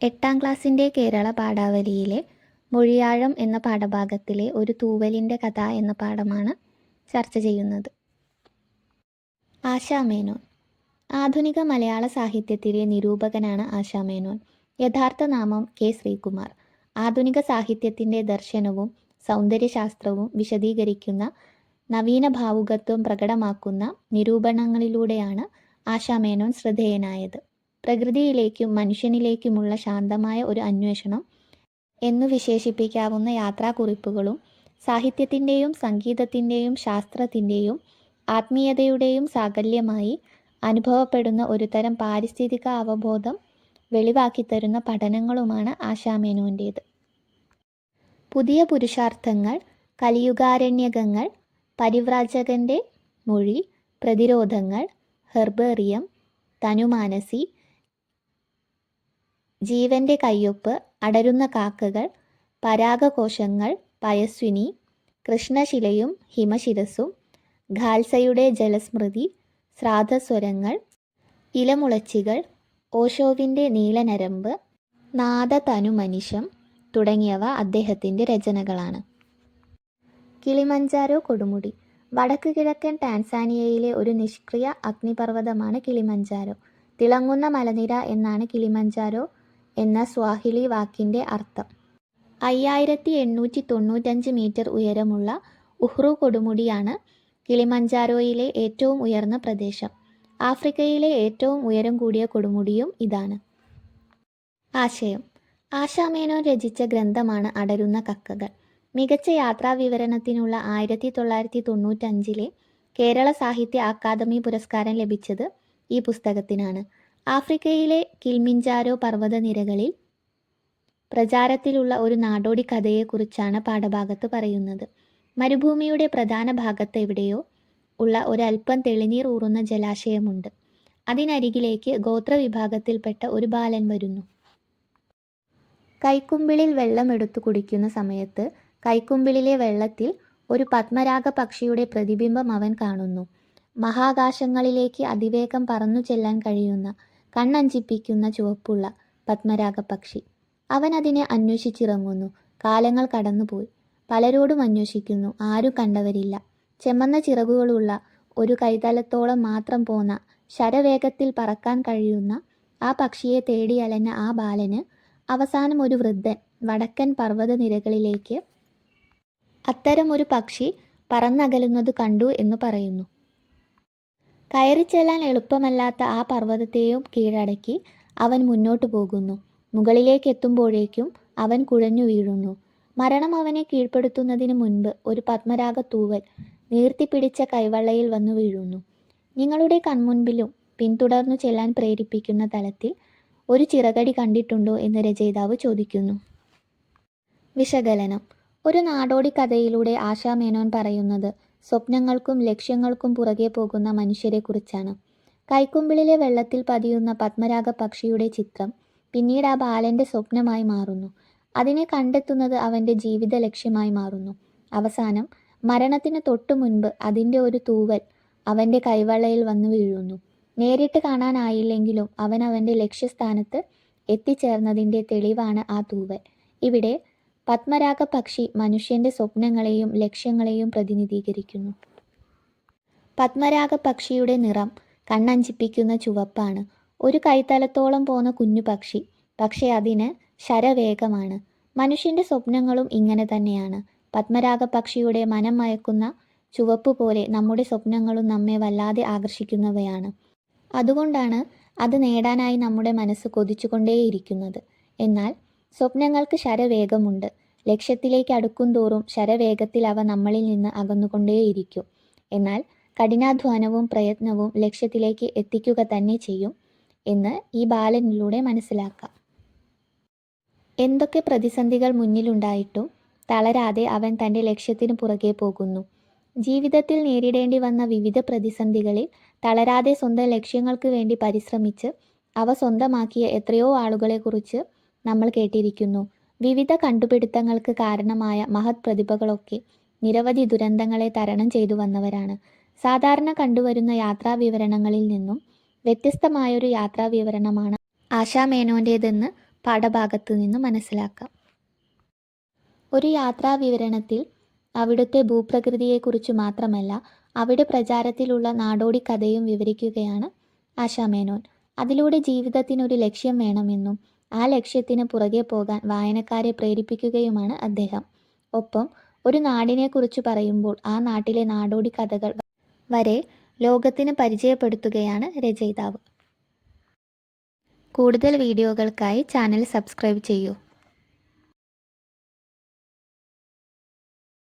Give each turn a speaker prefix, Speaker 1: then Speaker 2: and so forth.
Speaker 1: എട്ടാം ക്ലാസ്സിന്റെ കേരള പാഠാവലിയിലെ മൊഴിയാഴം എന്ന പാഠഭാഗത്തിലെ ഒരു തൂവലിന്റെ കഥ എന്ന പാഠമാണ് ചർച്ച ചെയ്യുന്നത്. ആശാമേനോൻ ആധുനിക മലയാള സാഹിത്യത്തിലെ നിരൂപകനാണ് ആശാമേനോൻ യഥാർത്ഥ നാമം കെ ശ്രീകുമാർ. ആധുനിക സാഹിത്യത്തിന്റെ ദർശനവും സൗന്ദര്യശാസ്ത്രവും വിശദീകരിക്കുന്ന നവീന ഭാവുകത്വം പ്രകടമാക്കുന്ന നിരൂപണങ്ങളിലൂടെയാണ് ആശാമേനോൻ ശ്രദ്ധേയനായത്. പ്രകൃതിയിലേക്കും മനുഷ്യനിലേക്കുമുള്ള ശാന്തമായ ഒരു അന്വേഷണം എന്നു വിശേഷിപ്പിക്കാവുന്ന യാത്രാക്കുറിപ്പുകളും സാഹിത്യത്തിന്റെയും സംഗീതത്തിന്റെയും ശാസ്ത്രത്തിന്റെയും ആത്മീയതയുടെയും സാകല്യമായി അനുഭവപ്പെടുന്ന ഒരുതരം പാരിസ്ഥിതിക അവബോധം വെളിവാക്കിത്തരുന്ന പഠനങ്ങളുമാണ് ആശാമേനുവിന്റേത്. പുതിയ പുരുഷാർത്ഥങ്ങൾ കലിയുഗാരണ്യകങ്ങൾ പരിവ്രാജകന്റെ മൊഴി പ്രതിരോധങ്ങൾ ഹെർബേറിയം തനുമാനസി ജീവന്റെ കയ്യൊപ്പ് അടരുന്ന കാക്കകൾ പരാഗകോശങ്ങൾ പയസ്വിനി കൃഷ്ണശിലയും ഹിമശിരസും ഖാൽസയുടെ ജലസ്മൃതി ശ്രാദ്ധസ്വരങ്ങൾ ഇലമുളച്ചികൾ ഓഷോവിന്റെ നീലനരമ്പ് നാദതനുമനിശം തുടങ്ങിയവ അദ്ദേഹത്തിന്റെ രചനകളാണ്. കിളിമഞ്ചാരോ കൊടുമുടി. വടക്ക് കിഴക്കൻ ടാൻസാനിയയിലെ ഒരു നിഷ്ക്രിയ അഗ്നിപർവതമാണ് കിളിമഞ്ചാരോ. തിളങ്ങുന്ന മലനിര എന്നാണ് കിളിമഞ്ചാരോ. എന്ന സ്വാഹിലി വാക്കിന്റെ അർത്ഥം. അയ്യായിരത്തി എണ്ണൂറ്റി തൊണ്ണൂറ്റഞ്ച് മീറ്റർ ഉയരമുള്ള ഉഹ്റു കൊടുമുടിയാണ് കിളിമഞ്ചാരോയിലെ ഏറ്റവും ഉയർന്ന പ്രദേശം. ആഫ്രിക്കയിലെ ഏറ്റവും ഉയരം കൂടിയ കൊടുമുടിയും ഇതാണ്. ആശയം. ആശാമേനോൻ രചിച്ച ഗ്രന്ഥമാണ് അടരുന്ന കക്കകൾ. മികച്ച യാത്രാ വിവരണത്തിനുള്ള ആയിരത്തി തൊള്ളായിരത്തി തൊണ്ണൂറ്റഞ്ചിലെ കേരള സാഹിത്യ അക്കാദമി പുരസ്കാരം ലഭിച്ചത് ഈ പുസ്തകത്തിനാണ്. ആഫ്രിക്കയിലെ കിൽമിഞ്ചാരോ പർവതനിരകളിൽ പ്രചാരത്തിലുള്ള ഒരു നാടോടി കഥയെക്കുറിച്ചാണ് പാഠഭാഗത്ത് പറയുന്നത്. മരുഭൂമിയുടെ പ്രധാന ഭാഗത്ത് എവിടെയോ ഉള്ള ഒരല്പം തെളിനീർ ഊറുന്ന ജലാശയമുണ്ട്. അതിനരികിലേക്ക് ഗോത്രവിഭാഗത്തിൽപ്പെട്ട ഒരു ബാലൻ വരുന്നു. കൈക്കുമ്പിളിൽ വെള്ളം എടുത്തു കുടിക്കുന്ന സമയത്ത് കൈക്കുമ്പിളിലെ വെള്ളത്തിൽ ഒരു പത്മരാഗ പക്ഷിയുടെ പ്രതിബിംബം അവൻ കാണുന്നു. മഹാകാശങ്ങളിലേക്ക് അതിവേഗം പറന്നു ചെല്ലാൻ കഴിയുന്ന കണ്ണഞ്ചിപ്പിക്കുന്ന ചുവപ്പുള്ള പത്മരാഗ പക്ഷി അവൻ അതിനെ അന്വേഷിച്ചിറങ്ങുന്നു. കാലങ്ങൾ കടന്നുപോയി. പലരോടും അന്വേഷിക്കുന്നു. ആരും കണ്ടവരില്ല. ചെമ്മന്ന ചിറകുകളുള്ള ഒരു കൈതലത്തോളം മാത്രം പോന്ന ശരവേഗത്തിൽ പറക്കാൻ കഴിയുന്ന ആ പക്ഷിയെ തേടി അലഞ്ഞ ആ ബാലന് അവസാനം ഒരു വൃദ്ധൻ വടക്കൻ പർവത നിരകളിലേക്ക് അത്തരം ഒരു പക്ഷി പറന്നകലുന്നത് കണ്ടു എന്ന് പറയുന്നു. കയറിച്ചെല്ലാൻ എളുപ്പമല്ലാത്ത ആ പർവതത്തെയും കീഴടക്കി അവൻ മുന്നോട്ടു പോകുന്നു. മുകളിലേക്ക് എത്തുമ്പോഴേക്കും അവൻ കുഴഞ്ഞു വീഴുന്നു. മരണം അവനെ കീഴ്പ്പെടുത്തുന്നതിന് മുൻപ് ഒരു പത്മരാഗ തൂവൽ നീർത്തിപ്പിടിച്ച കൈവള്ളയിൽ വന്നു വീഴുന്നു. നിങ്ങളുടെ കൺമുൻപിലും പിന്തുടർന്നു ചെല്ലാൻ പ്രേരിപ്പിക്കുന്ന തലത്തിൽ ഒരു ചിറകടി കണ്ടിട്ടുണ്ടോ എന്ന് രചയിതാവ് ചോദിക്കുന്നു. വിശകലനം. ഒരു നാടോടി കഥയിലൂടെ ആശാ മേനോൻ പറയുന്നത് സ്വപ്നങ്ങൾക്കും ലക്ഷ്യങ്ങൾക്കും പുറകെ പോകുന്ന മനുഷ്യരെക്കുറിച്ചാണ്. കൈക്കുമ്പിളിലെ വെള്ളത്തിൽ പതിയുന്ന പത്മരാഗ പക്ഷിയുടെ ചിത്രം പിന്നീട് ആ ബാലന്റെ സ്വപ്നമായി മാറുന്നു. അതിനെ കണ്ടെത്തുന്നത് അവന്റെ ജീവിത ലക്ഷ്യമായി മാറുന്നു. അവസാനം മരണത്തിന് തൊട്ടു മുൻപ് അതിന്റെ ഒരു തൂവൽ അവന്റെ കൈവള്ളയിൽ വന്നു വീഴുന്നു. നേരിട്ട് കാണാനായില്ലെങ്കിലും അവൻ അവന്റെ ലക്ഷ്യസ്ഥാനത്ത് എത്തിച്ചേർന്നതിന്റെ തെളിവാണ് ആ തൂവൽ. ഇവിടെ പത്മരാഗ പക്ഷി മനുഷ്യന്റെ സ്വപ്നങ്ങളെയും ലക്ഷ്യങ്ങളെയും പ്രതിനിധീകരിക്കുന്നു. പത്മരാഗ പക്ഷിയുടെ നിറം കണ്ണഞ്ചിപ്പിക്കുന്ന ചുവപ്പാണ്. ഒരു കൈത്തലത്തോളം പോന്ന കുഞ്ഞു പക്ഷി പക്ഷേ അതിന് ശരവേഗമാണ്. മനുഷ്യന്റെ സ്വപ്നങ്ങളും ഇങ്ങനെ തന്നെയാണ്. പത്മരാഗ പക്ഷിയുടെ മനം മയക്കുന്ന ചുവപ്പ് പോലെ നമ്മുടെ സ്വപ്നങ്ങളും നമ്മെ വല്ലാതെ ആകർഷിക്കുന്നവയാണ്. അതുകൊണ്ടാണ് അത് നേടാനായി നമ്മുടെ മനസ്സ് കൊതിച്ചുകൊണ്ടേയിരിക്കുന്നത്. എന്നാൽ സ്വപ്നങ്ങൾക്ക് ശരവേഗമുണ്ട്. ലക്ഷ്യത്തിലേക്ക് അടുക്കും തോറും ശരവേഗത്തിൽ അവ നമ്മളിൽ നിന്ന് അകന്നുകൊണ്ടേയിരിക്കും. എന്നാൽ കഠിനാധ്വാനവും പ്രയത്നവും ലക്ഷ്യത്തിലേക്ക് എത്തിക്കുക തന്നെ ചെയ്യും എന്ന് ഈ ബാലനിലൂടെ മനസ്സിലാക്കാം. എന്തൊക്കെ പ്രതിസന്ധികൾ മുന്നിലുണ്ടായിട്ടും തളരാതെ അവൻ തന്റെ ലക്ഷ്യത്തിന് പുറകെ പോകുന്നു. ജീവിതത്തിൽ നേരിടേണ്ടി വന്ന വിവിധ പ്രതിസന്ധികളിൽ തളരാതെ സ്വന്തം ലക്ഷ്യങ്ങൾക്ക് വേണ്ടി പരിശ്രമിച്ച് അവ സ്വന്തമാക്കിയ എത്രയോ ആളുകളെക്കുറിച്ച് നമ്മൾ കേട്ടിരിക്കുന്നു. വിവിധ കണ്ടുപിടുത്തങ്ങൾക്ക് കാരണമായ മഹത് പ്രതിഭകളൊക്കെ നിരവധി ദുരന്തങ്ങളെ തരണം ചെയ്തു വന്നവരാണ്. സാധാരണ കണ്ടുവരുന്ന യാത്രാ വിവരണങ്ങളിൽ നിന്നും വ്യത്യസ്തമായൊരു യാത്രാ വിവരണമാണ് ആശാ മേനോന്റേതെന്ന് പാഠഭാഗത്തു നിന്ന് മനസ്സിലാക്കാം. ഒരു യാത്രാ വിവരണത്തിൽ അവിടുത്തെ ഭൂപ്രകൃതിയെക്കുറിച്ച് മാത്രമല്ല അവിടെ പ്രചാരത്തിലുള്ള നാടോടി കഥയും വിവരിക്കുകയാണ് ആശാമേനോൻ. അതിലൂടെ ജീവിതത്തിനൊരു ലക്ഷ്യം വേണമെന്നും ആ ലക്ഷ്യത്തിന് പുറകെ പോകാൻ വായനക്കാരെ പ്രേരിപ്പിക്കുകയുമാണ് അദ്ദേഹം. ഒപ്പം ഒരു നാടിനെക്കുറിച്ച് പറയുമ്പോൾ ആ നാട്ടിലെ നാടോടി കഥകൾ വരെ ലോകത്തിന് പരിചയപ്പെടുത്തുകയാണ് രചയിതാവ്. കൂടുതൽ വീഡിയോകൾക്കായി ചാനൽ സബ്സ്ക്രൈബ് ചെയ്യൂ.